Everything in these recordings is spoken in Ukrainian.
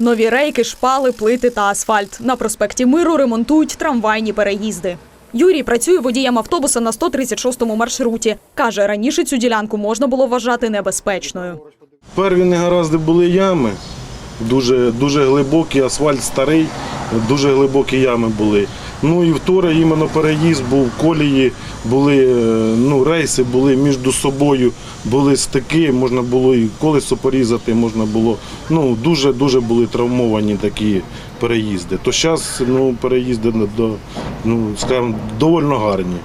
Нові рейки, шпали, плити та асфальт. На проспекті Миру ремонтують трамвайні переїзди. Юрій працює водієм автобуса на 136-му маршруті. Каже, раніше цю ділянку можна було вважати небезпечною. Перві негаразди були ями, дуже, дуже глибокі, асфальт старий, дуже глибокі ями були. Ну і вторе, іменно переїзд був, колії, були е, ну, рейси були між собою, були стики, можна було і колесо порізати, можна було. Ну, дуже-дуже були травмовані такі переїзди. То зараз ну, переїзди до, ну, скажімо, доволі гарні.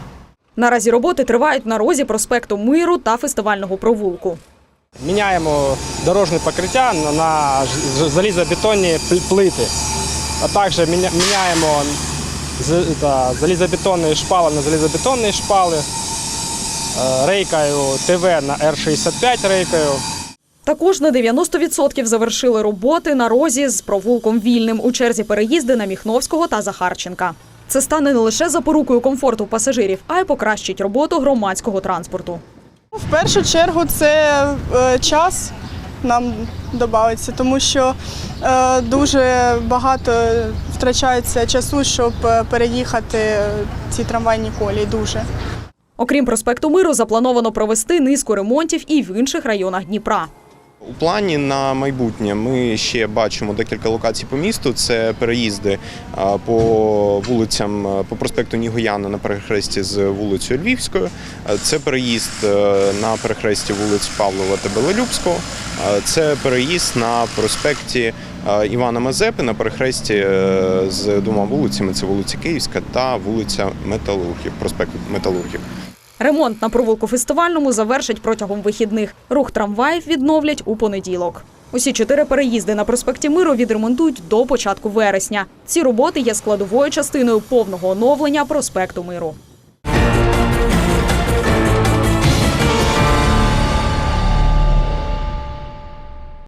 Наразі роботи тривають на розі проспекту Миру та фестивального провулку. Міняємо дорожнє покриття на- залізобетонні пл- плити. А також міняємо з- та, залізобетонні шпали на залізобетонні шпали, е, рейкою ТВ на Р-65 рейкою. Також на 90% завершили роботи на розі з провулком вільним у черзі переїзди на Міхновського та Захарченка. Це стане не лише запорукою комфорту пасажирів, а й покращить роботу громадського транспорту. В першу чергу це е, час нам додається, тому що е, дуже багато втрачається часу, щоб е, переїхати ці трамвайні колії. Дуже. Окрім проспекту Миру, заплановано провести низку ремонтів і в інших районах Дніпра. У плані на майбутнє ми ще бачимо декілька локацій по місту. Це переїзди по вулицям по проспекту Нігояна на перехресті з вулицею Львівською. Це переїзд е, на перехресті вулиць Павлова та Белолюбського. Це переїзд на проспекті Івана Мазепи на перехресті е, з двома вулицями. Це вулиця Київська та вулиця Металургів, проспект Металургів. Ремонт на провулку фестивальному завершать протягом вихідних. Рух трамваїв відновлять у понеділок. Усі чотири переїзди на проспекті Миру відремонтують до початку вересня. Ці роботи є складовою частиною повного оновлення проспекту Миру.